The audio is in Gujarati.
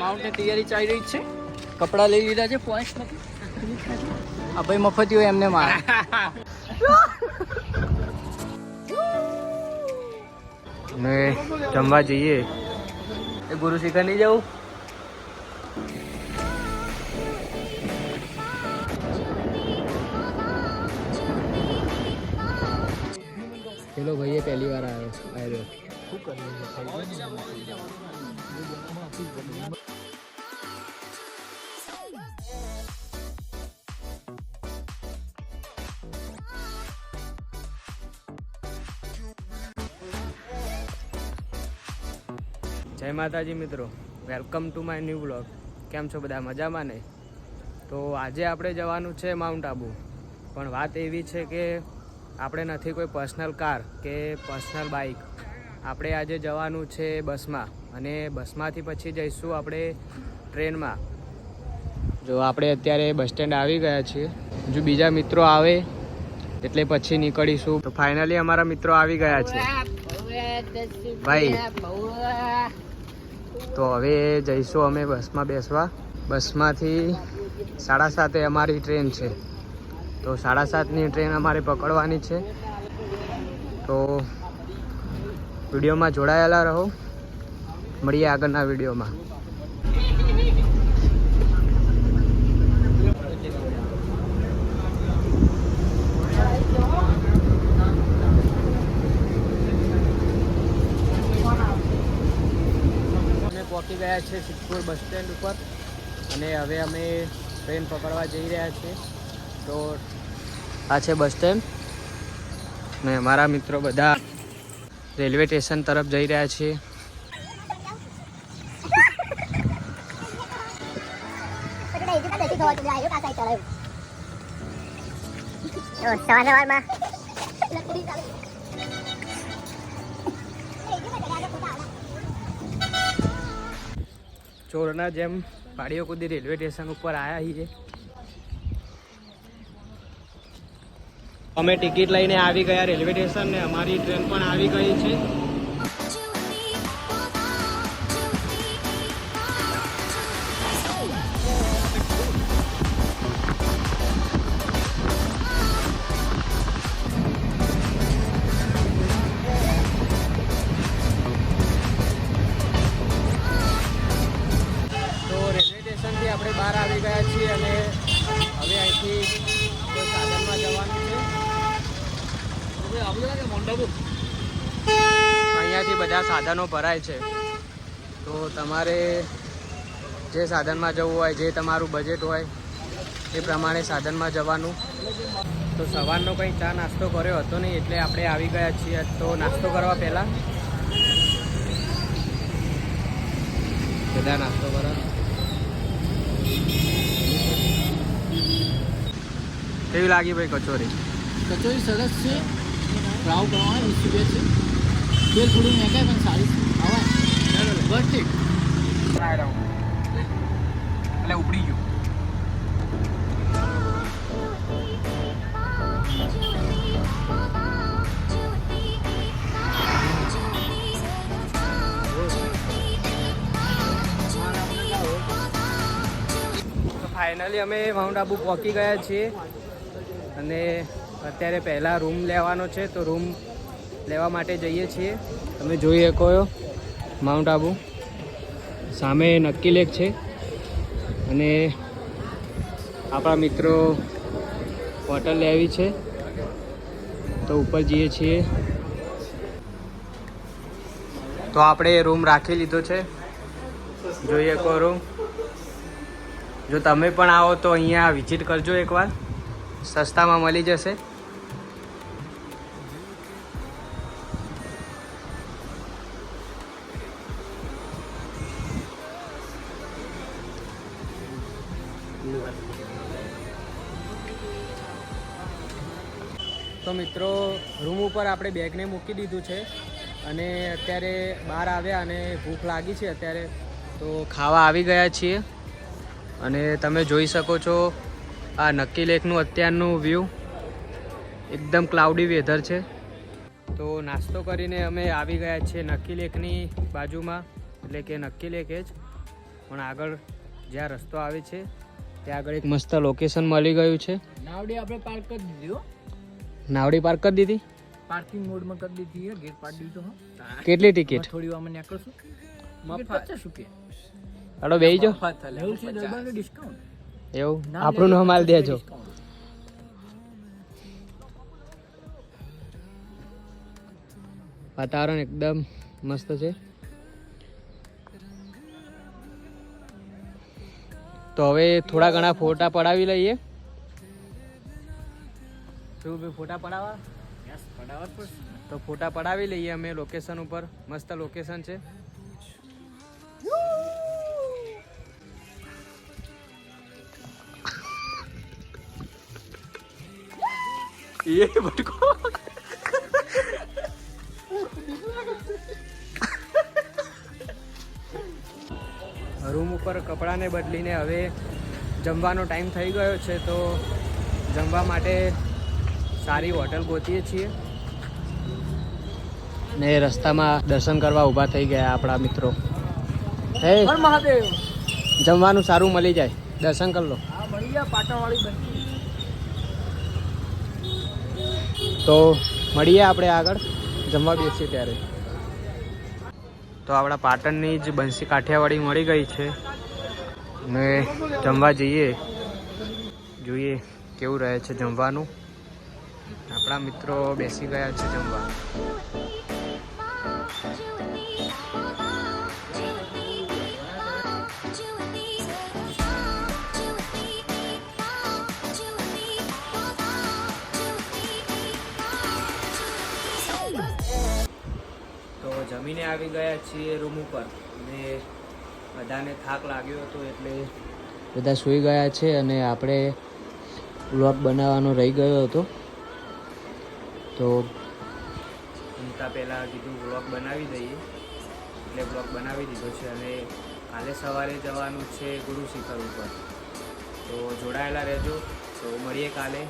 માઉન્ટની તૈયારી ચાલી રહી છે. કપડાં લઈ લીધા છે પોઈન્ટ આ ભાઈ મફતી હોય એમને મારે. અમે જમવા જઈએ. એ ગુરુ શિખર નહીં જવું પેલો ભાઈ પહેલી વાર આવ્યો આવ્યો જય માતાજી મિત્રો. Welcome to my new blog કેમ છો બધા? મજામાં ને? તો આજે આપણે જવાનું છે માઉન્ટ આબુ પણ વાત એવી છે કે આપણે નથી કોઈ પર્સનલ કાર કે પર્સનલ બાઇક આપણે આજે જવાનું છે બસમાં અને બસમાંથી પછી જઈશું આપણે ટ્રેનમાં. જો આપણે અત્યારે બસ સ્ટેન્ડ આવી ગયા છીએ. જો બીજા મિત્રો આવે, એટલે પછી નીકળીશું. તો ફાઇનલી અમારા મિત્રો આવી ગયા છે. ભાઈ, તો હવે જઈશું અમે બસમાં બેસવા. બસમાંથી સાડા સાતે અમારી ટ્રેન છે. તો સાડા સાતની ટ્રેન અમારે પકડવાની છે. તો વિડીયોમાં જોડાયેલા રહો. મળીએ આગળના વિડીયોમાં. પહોંચી ગયા છે સિદ્ધપુર બસ સ્ટેન્ડ ઉપર અને હવે અમે ટ્રેન પકડવા જઈ રહ્યા છીએ. તો આ છે બસ સ્ટેન્ડ. ને અમારા મિત્રો બધા રેલવે સ્ટેશન તરફ જઈ રહ્યા છીએ. ચોરના જેમ પાડીઓ કુદી રેલવે સ્ટેશન ઉપર આવ્યા છીએ. અમે ટિકિટ લઈને આવી ગયા રેલવે સ્ટેશન ને અમારી ટ્રેન પણ આવી ગઈ છે. તો રેલવે સ્ટેશનથી આપણે બહાર આવી ગયા છીએ અને હવે અહીંથી સાધનમાં જવાનું છે. અહીંયાથી બધા સાધનો ભરાય છે. તો તમારે જે સાધનમાં જવું હોય, જે તમારું બજેટ હોય, એ પ્રમાણે સાધનમાં જવાનું. તો સવારનો કંઈ ચા નાસ્તો કર્યો હતો નહીં, એટલે આપણે આવી ગયા છીએ. તો નાસ્તો કરવા પહેલાં બધા નાસ્તો કરો. કેવી લાગી ભાઈ કચોરી? કચોરી સરસ છે. પ્રમાણે વીસ રૂપિયા છે? તેલ થોડું મેકાય પણ સારી આવા બસ ઠીક. એટલે ઉપડી ગયું. ફાઇનલી અમે માઉન્ટ આબુ પહોંચી ગયા છીએ. અને અત્યારે પહેલાં રૂમ લેવાનો છે, તો રૂમ લેવા માટે જઈએ છીએ. તમે જોઈ શકો માઉન્ટ આબુ. સામે નક્કી લેક છે. અને આપણા મિત્રો હોટલ લેવી છે. તો ઉપર જઈએ છીએ. તો આપણે રૂમ રાખી લીધો છે. જોઈએ કો રૂમ. જો તમે પણ આવો તો અહીંયા વિઝિટ કરજો એકવાર. સસ્તામાં મળી જશે. તો મિત્રો, રૂમ ઉપર આપણે બેગને મૂકી દીધું છે અને અત્યારે બહાર આવ્યા અને ભૂખ લાગી છે અત્યારે, તો ખાવા આવી ગયા છીએ. અને તમે જોઈ શકો છો આ નક્કી લેકનું અત્યારનું વ્યૂ એકદમ ક્લાઉડી વેધર છે. તો નાસ્તો કરીને અમે આવી ગયા છીએ નક્કી લેકની બાજુમાં, એટલે કે નક્કી લેક જ. પણ આગળ જ્યાં રસ્તો આવે છે, ત્યાં આગળ એક મસ્ત લોકેશન મળી ગયું છે. નાવડી આપણે પાર્ક કરી દીધી નાવડી પાર્ક કરી દીધી? પાર્કિંગ મોડમાં કરી દીધી છે ગેટ પાડી દીધો હો. કેટલી ટિકિટ થોડી વાર નીકળશું મફત. પચાસ રૂપિયા. હડો બેહી જો મફત એટલે એવું છે પચાસ. ડિસ્કાઉન્ટ એવું? આપણું નામ હાલ દેજો. વાતાવરણ એકદમ મસ્ત છે. તો હવે થોડા ઘણા ફોટા પડાવી લઈએ. શું ભાઈ ફોટા પડાવવા. તો ફોટા પડાવી લઈએ અમે લોકેશન ઉપર. મસ્ત લોકેશન છે. એ ભટકો રૂમ ઉપર કપડાને બદલીને હવે જમવાનો ટાઈમ થઈ ગયો છે તો જમવા માટે સારી હોટલ ગોતીએ છીએ. ને રસ્તામાં દર્શન કરવા ઊભા થઈ ગયા આપણા મિત્રો. હે જમવાનું સારું મળી જાય. દર્શન કરી લો. તો મળીએ આપણે આગળ. જમવા બેસીએ ત્યારે. તો આપણા પાટણની જ બંસી કાઠિયાવાડી મળી ગઈ છે. ને જમવા જઈએ. જોઈએ કેવું રહે છે જમવાનું. આપણા મિત્રો બેસી ગયા છે જમવા. તો જમીને આવી ગયા છીએ રૂમ ઉપર. ને બધાને થાક લાગ્યો હતો એટલે બધા સૂઈ ગયા છે અને આપણે વ્લોગ બનાવવાનો રહી ગયો હતો. તો ઊંઘતા પહેલાં કીધું વ્લોગ બનાવી દઈએ. એટલે વ્લોગ બનાવી દીધો છે અને કાલે સવારે જવાનું છે ગુરુ શિખર ઉપર. તો જોડાયેલા રહેજો. તો મળીએ કાલે.